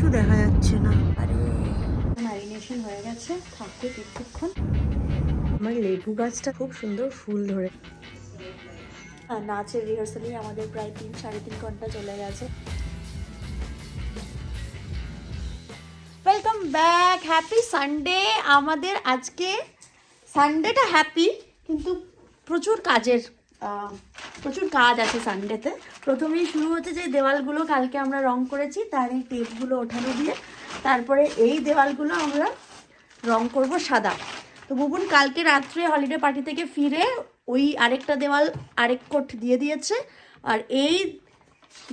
কিচ্ছু দেখা যাচ্ছে না। আরে ম্যারিনেশন হয়ে গেছে থাকবে কিছুক্ষণ। আমার লেবু গাছটা খুব সুন্দর ফুল ধরে। নাচের রিহার্সালেই আমাদের প্রায় তিন সাড়ে তিন ঘণ্টা চলে গেছে। ওয়েলকাম ব্যাক হ্যাপি সানডে আমাদের আজকে সানডেটা হ্যাপি কিন্তু প্রচুর কাজের। প্রচুর কাজ আছে সানডেতে প্রথমেই শুরু হচ্ছে যে দেওয়ালগুলো কালকে আমরা রং করেছি তার এই টেপগুলো ওঠানো দিয়ে। তারপরে এই দেওয়ালগুলো আমরা রং করব সাদা। তো বুবুন, কালকে রাত্রে হলিডে পার্টি থেকে ফিরে ওই আরেকটা দেওয়াল আরেক কোট দিয়ে দিয়েছে। আর এই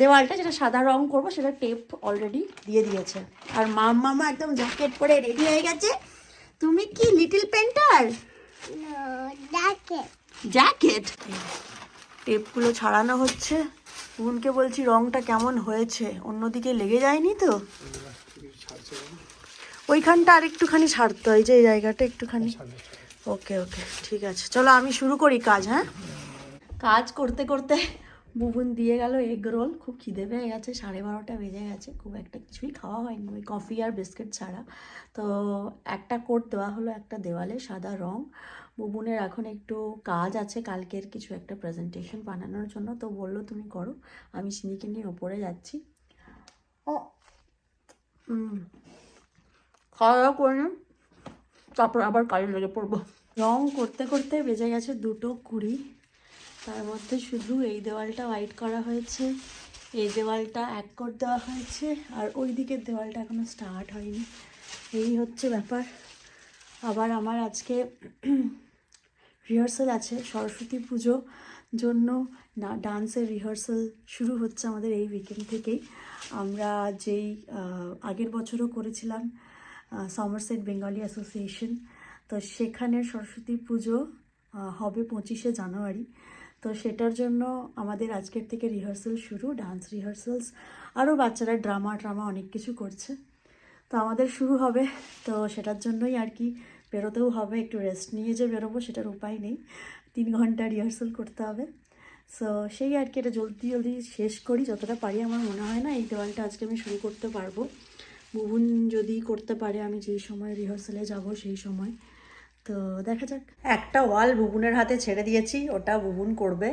দেওয়ালটা যেটা সাদা রং করব, সেটা টেপ অলরেডি দিয়ে দিয়েছে। আর মাম মামা একদম জ্যাকেট পরে রেডি হয়ে গেছে। তুমি কি লিটল পেন্টার জ্যাকেট টেপগুলো ছাড়ানো হচ্ছে। বোনকে বলছি, রংটা কেমন হয়েছে? অন্যদিকে লেগে যায়নি তো? ওইখানটা আর একটুখানি ছাড়তে হয়, যে এই জায়গাটা একটুখানি। ওকে ওকে, ঠিক আছে। চলো, আমি শুরু করি কাজ হ্যাঁ? কাজ করতে করতে বুবুন দিয়ে গেল এগ রোল খুব খিদে পেয়ে গেছে, সাড়ে বারোটা বেজে গেছে। খুব একটা কিছুই খাওয়া হয়নি, ওই কফি আর বিস্কিট ছাড়া। তো একটা কোট দেওয়া হলো, একটা দেওয়ালে সাদা রং। বুবুনের এখন একটু কাজ আছে, কালকের কিছু একটা প্রেজেন্টেশন বানানোর জন্য। তো বলল, তুমি করো, আমি সিনিকে নিয়ে ওপরে যাচ্ছি। ও খাওয়া দাওয়া করে তারপর আবার কাজে লেগে পড়ব। রং করতে করতে বেজে গেছে দুটো কুড়ি। তার মধ্যে শুধু এই দেওয়ালটা হোয়াইট করা হয়েছে, এই দেওয়ালটা এক কোট দেওয়া হয়েছে, আর ওই দিকের দেওয়ালটা এখনও স্টার্ট হয়নি। এই হচ্ছে ব্যাপার। আবার আমার আজকে রিহার্সাল আছে, সরস্বতী পুজো জন্য না ডান্সের রিহার্সাল শুরু হচ্ছে আমাদের এই উইকেন্ড থেকেই। আমরা যেই আগের বছরও করেছিলাম সমারসেট বেঙ্গলি অ্যাসোসিয়েশন তো সেখানের সরস্বতী পুজো হবে পঁচিশে জানুয়ারি। তো সেটার জন্য আমাদের আজকের থেকে রিহার্সাল শুরু ডান্স রিহার্সালস আরও বাচ্চারা ড্রামা ট্রামা অনেক কিছু করছে। তো আমাদের শুরু হবে। তো সেটার জন্যই আর কি বেরোতেও হবে, একটু রেস্ট নিয়ে যে বেরোবো সেটার উপায় নেই। তিন ঘণ্টা রিহার্সাল করতে হবে। সো সেই আর কি, এটা জলদি জলদি শেষ করি। যতটা পারি আমার মনে হয় না, এই দেওয়ালটা আজকে আমি শুরু করতে পারব। বুবুন যদি করতে পারে, আমি যেই সময় রিহার্সালে যাব সেই সময়। তো দেখা যাক। একটা ওয়াল বুবুনের হাতে ছেড়ে দিয়েছি, ওটা বুবুন করবে।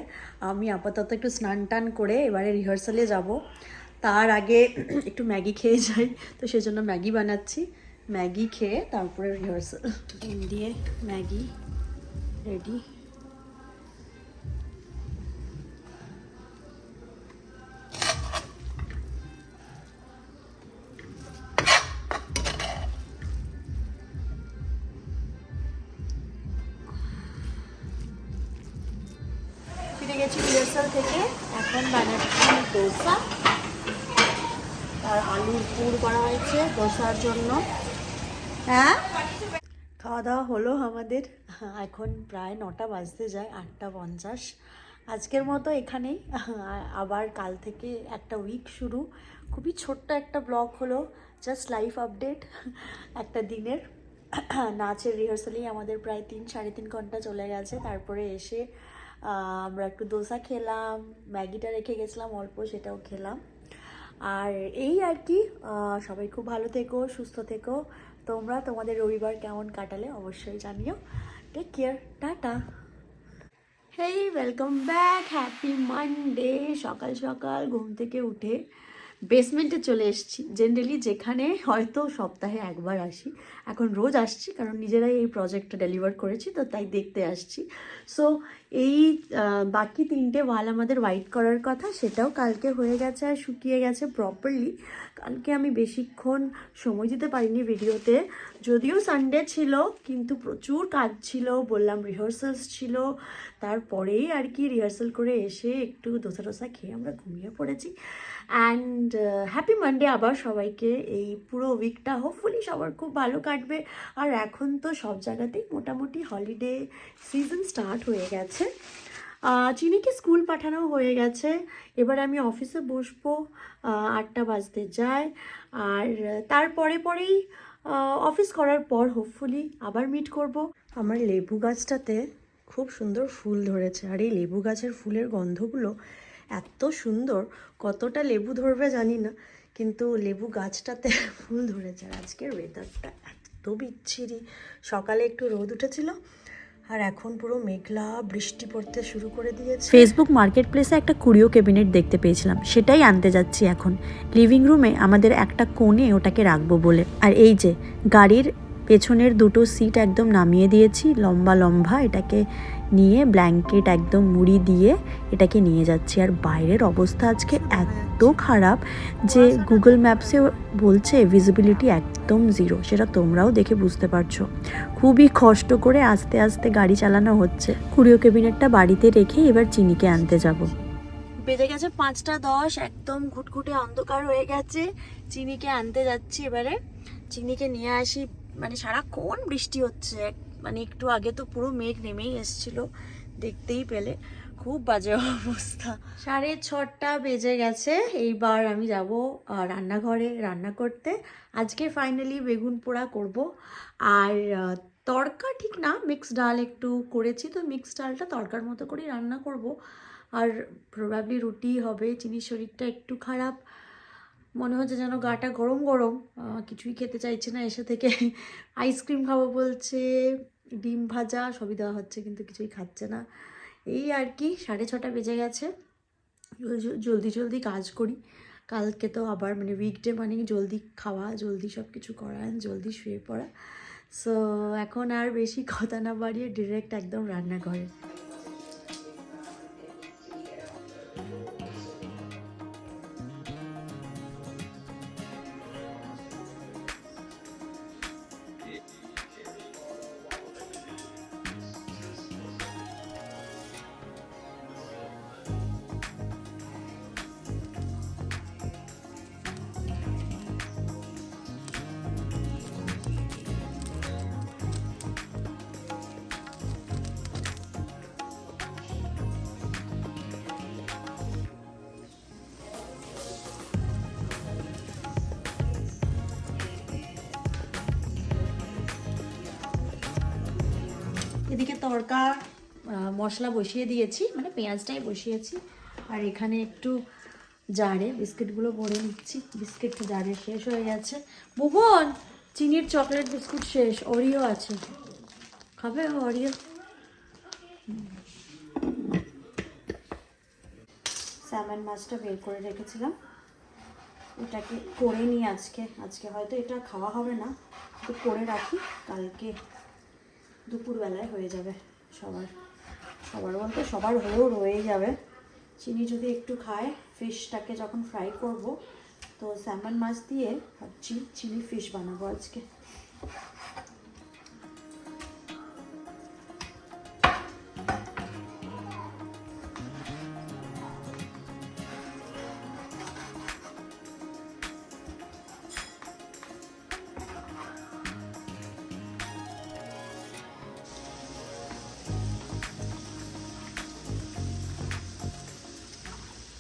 আমি আপাতত একটু স্নান টান করে এবারে রিহার্সালে যাব। তার আগে একটু ম্যাগি খেয়ে যাই, তো সেজন্য ম্যাগি বানাচ্ছি। ম্যাগি খেয়ে তারপরে রিহার্সাল ডিম দিয়ে ম্যাগি রেডি গেছি থেকে। এখন দোসা। আর আলুর পুর করা হয়েছে দোসার জন্য। হ্যাঁ? খাওয়া দাওয়া হলো আমাদের। এখন প্রায় নটা বাজতে যায়, আটটা পঞ্চাশ। আজকের মতো এখানেই। আবার কাল থেকে একটা উইক শুরু। খুবই ছোট্ট একটা ব্লগ হলো জাস্ট লাইফ আপডেট একটা দিনের। নাচের রিহার্সালেই আমাদের প্রায় তিন, সাড়ে তিন ঘণ্টা চলে গেছে। তারপরে এসে আমরা একটু দোসা খেলাম, ম্যাগিটা রেখে গেছিলাম, অল্প সেটাও খেলাম। আর এই আর কি সবাই খুব ভালো থেকো, সুস্থ থেকো। তোমরা তোমাদের রবিবার কেমন কাটালে অবশ্যই জানিও। Take care tata. Hey welcome back happy Monday সকাল সকাল ঘুম থেকে উঠে বেসমেন্টে চলে এসেছি। জেনারেলি যেখানে হয়তো সপ্তাহে একবার আসি। এখন রোজ আসছি কারণ নিজেরাই এই প্রজেক্টটা ডেলিভার করেছি, তো তাই দেখতে আসছি। সো এই বাকি তিনটে ওয়াল আমাদের হোয়াইট করার কথা, সেটাও কালকে হয়ে গেছে আর শুকিয়ে গেছে প্রপারলি কালকে আমি বেশিক্ষণ সময় দিতে পারিনি ভিডিওতে যদিও সানডে ছিল, কিন্তু প্রচুর কাজ ছিল, বললাম রিহার্সালস ছিল। তারপরেই আর কি রিহার্সাল করে এসে একটু দোসা টোসা খেয়ে আমরা ঘুমিয়ে পড়েছি। অ্যান্ড হ্যাপি মানডে আবার সবাইকে। এই পুরো উইকটা হোপফুলি সবার খুব ভালো কাটবে। আর এখন তো সব জায়গাতেই মোটামুটি হলিডে সিজন স্টার্ট হয়ে গেছে। চিনিকে স্কুল পাঠানো হয়ে গেছে। এবার আমি অফিসে বসবো। আটটা বাজতে যায়। আর তারপরে পরেই অফিস করার পর হোপফুলি আবার মিট করব। আমার লেবু গাছটাতে খুব সুন্দর ফুল ধরেছে। আর এই লেবু গাছের ফুলের গন্ধগুলো এত সুন্দর, কতটা লেবু ধরবে জানি না, কিন্তু লেবু গাছটাতে ফুল ধরেছে আর আজকের ওয়েদারটা এত বিচ্ছিরি। সকালে একটু রোদ উঠেছিল আর এখন পুরো মেঘলা বৃষ্টি পড়তে শুরু করে দিয়েছে। ফেসবুক মার্কেট প্লেসে একটা কুড়িও ক্যাবিনেট দেখতে পেয়েছিলাম, সেটাই আনতে যাচ্ছি এখন। লিভিং রুমে আমাদের একটা কোণে ওটাকে রাখব বলে। আর এই যে, গাড়ির পেছনের দুটো সিট একদম নামিয়ে দিয়েছি, লম্বা লম্বা, এটাকে নিয়ে ব্ল্যাঙ্কেট একদম মুড়ি দিয়ে এটাকে নিয়ে যাচ্ছি। আর বাইরের অবস্থা আজকে এত খারাপ যে গুগল ম্যাপসে বলছে ভিজিবিলিটি একদম জিরো সেটা তোমরাও দেখে বুঝতে পারছ। খুবই কষ্ট করে আস্তে আস্তে গাড়ি চালানো হচ্ছে। কুড়িও কেবিনেটটা বাড়িতে রেখে এবার চিনিকে আনতে যাব। বেজে গেছে পাঁচটা দশ, একদম ঘুটঘুটে অন্ধকার হয়ে গেছে। চিনিকে আনতে যাচ্ছি এবারে। চিনিকে নিয়ে আসি মানে সারাক্ষণ বৃষ্টি হচ্ছে। মানে একটু আগে তো পুরো মেঘ নেমেই এসছিল, দেখতেই পেলে। খুব বাজে অবস্থা। সাড়ে ছটা বেজে গেছে, এইবার আমি যাব রান্নাঘরে রান্না করতে। আজকে ফাইনালি বেগুন পোড়া করব। আর তড়কা ঠিক না মিক্স ডাল একটু করেছি, তো মিক্স ডালটা তড়কার মতো করেই রান্না করব। আর প্রবাবলি রুটি হবে চিনির শরীরটা একটু খারাপ। মনে হচ্ছে যেন গাটা গরম গরম কিছুই খেতে চাইছে না এসে থেকে। আইসক্রিম খাব বলছে ডিম ভাজা সবই দেওয়া হচ্ছে, কিন্তু কিছুই খাচ্ছে না। এই আর কি, সাড়ে ছটা বেজে গেছে। জলদি জলদি কাজ করি। কালকে তো আবার মানে উইকডে মানে জলদি খাওয়া, জলদি সব কিছু করা, জলদি শুয়ে পড়া। সো এখন আর বেশি কথা না বাড়িয়ে ডিরেক্ট একদম রান্নাঘরে। এদিকে তড়কা মশলা বসিয়ে দিয়েছি মানে পেঁয়াজটাই বসিয়েছি। আর এখানে একটু জারে বিস্কিটগুলো ভরে নিচ্ছি। বিস্কিট জারে শেষ হয়ে গেছে। ভুবন চিনির চকলেট বিস্কুট শেষ অরিও আছে। খাবে অরিও স্যামন মাছটা বের করে রেখেছিলাম। এটাকে করে নিই আজকে। আজকে হয়তো এটা খাওয়া হবে না। করে রাখি, কালকে দুপুরবেলায় হয়ে যাবে সবার। সবার বলতে সবার হয়েও রয়ে যাবে। চিনি যদি একটু খায়, ফিশটাকে যখন ফ্রাই করব, তো স্যামন মাছ দিয়ে ভাবছি চিনি ফিশ বানাবো আজকে।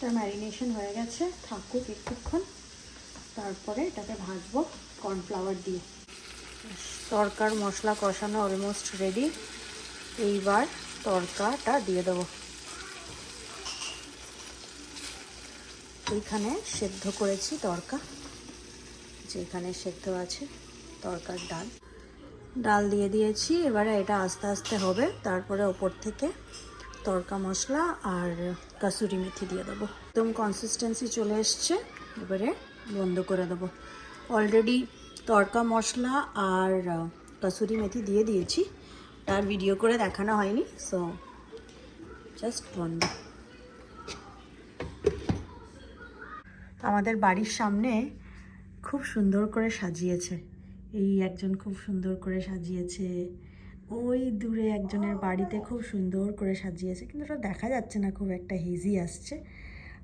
এটা ম্যারিনেশন হয়ে গেছে, থাকুক একটুক্ষণ। তারপরে এটাকে ভাজবো কর্নফ্লাওয়ার দিয়ে। তরকার মশলা কষানো অলমোস্ট রেডি এইবার তরকাটা দিয়ে দেবো। এইখানে সেদ্ধ করেছি তরকা। যেখানে সেদ্ধ আছে, তরকার ডাল। ডাল দিয়ে দিয়েছি, এবারে এটা আস্তে আস্তে হবে। তারপরে ওপর থেকে তড়কা মশলা আর কাসুরি মেথি দিয়ে দেবো। একদম কনসিস্টেন্সি চলে এসছে। এবারে বন্ধ করে দেবো। অলরেডি তড়কা মশলা আর কাসুরি মেথি দিয়ে দিয়েছি। তার ভিডিও করে দেখানো হয়নি সো জাস্ট বন্ধ। আমাদের বাড়ির সামনে খুব সুন্দর করে সাজিয়েছে। এই একজন খুব সুন্দর করে সাজিয়েছে। ওই দূরে একজনের বাড়িতে খুব সুন্দর করে সাজিয়েছে, কিন্তু ওটা দেখা যাচ্ছে না, খুব একটা হেজি আসছে।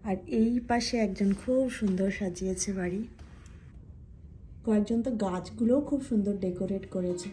আর এই পাশে একজন খুব সুন্দর সাজিয়েছে বাড়ি। কয়েকজন তো গাছগুলোও খুব সুন্দর ডেকোরেট করেছে।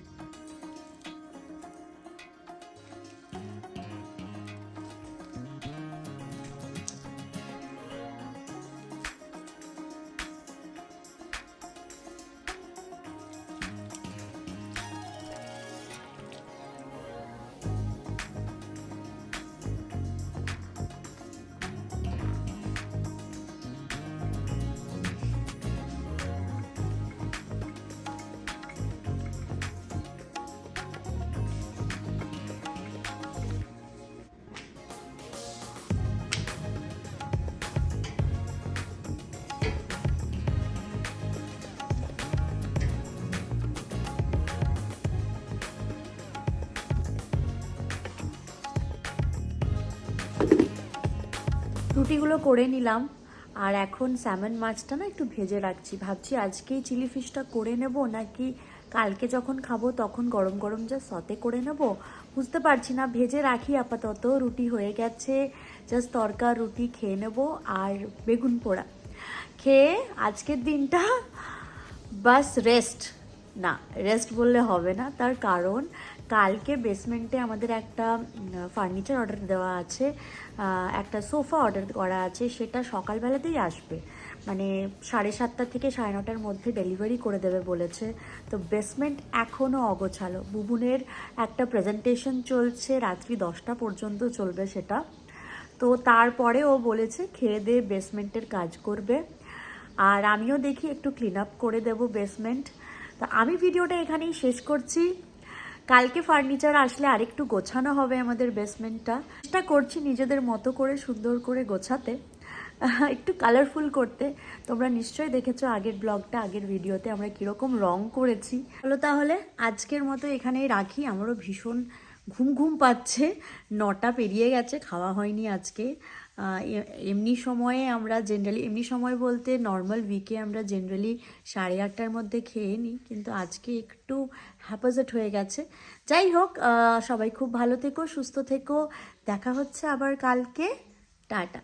রুটিগুলো করে নিলাম। আর এখন স্যামন মাছটা না একটু ভেজে রাখছি। ভাবছি আজকেই চিলি ফিশটা করে নেব নাকি কালকে যখন খাব তখন গরম গরম যা সতে করে নেব? বুঝতে পারছি না। ভেজে রাখি, আপাতত রুটি হয়ে গেছে। জাস্ট তরকা, রুটি খেয়ে নেব আর বেগুন পোড়া। খেয়ে আজকের দিনটা বাস রেস্ট না রেস্ট বললে হবে না। তার কারণ কালকে বেসমেন্টে আমাদের একটা ফার্নিচার অর্ডার দেওয়া আছে। একটা সোফা অর্ডার করা আছে, সেটা সকালবেলাতেই আসবে। মানে সাড়ে সাতটা থেকে সাড়ে নটার মধ্যে ডেলিভারি করে দেবে বলেছে। তো বেসমেন্ট এখনও অগোছালো। বুবুনের একটা প্রেজেন্টেশন চলছে, রাত্রি দশটা পর্যন্ত চলবে সেটা। তো তারপরে ও বলেছে, খেয়ে দিয়ে বেসমেন্টের কাজ করবে। আর আমিও দেখি একটু ক্লিন আপ করে দেব বেসমেন্ট তা আমি ভিডিওটা এখানেই শেষ করছি। কালকে ফার্নিচার আসলে আরেকটু গোছানো হবে আমাদের বেসমেন্টটা চেষ্টা করছি নিজেদের মতো করে, সুন্দর করে গোছাতে। একটু কালারফুল করতে। তোমরা নিশ্চয়ই দেখেছ আগের ব্লগটা আগের ভিডিওতে আমরা কীরকম রং করেছি। চলো তাহলে আজকের মতো এখানেই রাখি। আমারও ভীষণ ঘুম ঘুম পাচ্ছে। নটা পেরিয়ে গেছে, খাওয়া হয়নি আজকে। এমনি সময়ে আমরা জেনারেলি এমনি সময় বলতে নর্মাল উইকে আমরা জেনারেলি সাড়ে আটটার মধ্যে খেয়ে নিই, কিন্তু আজকে একটু হ্যাপাজেট হয়ে গেছে। যাই হোক সবাই খুব ভালো থেকো, সুস্থ থেকো। দেখা হচ্ছে আবার কালকে। টাটা।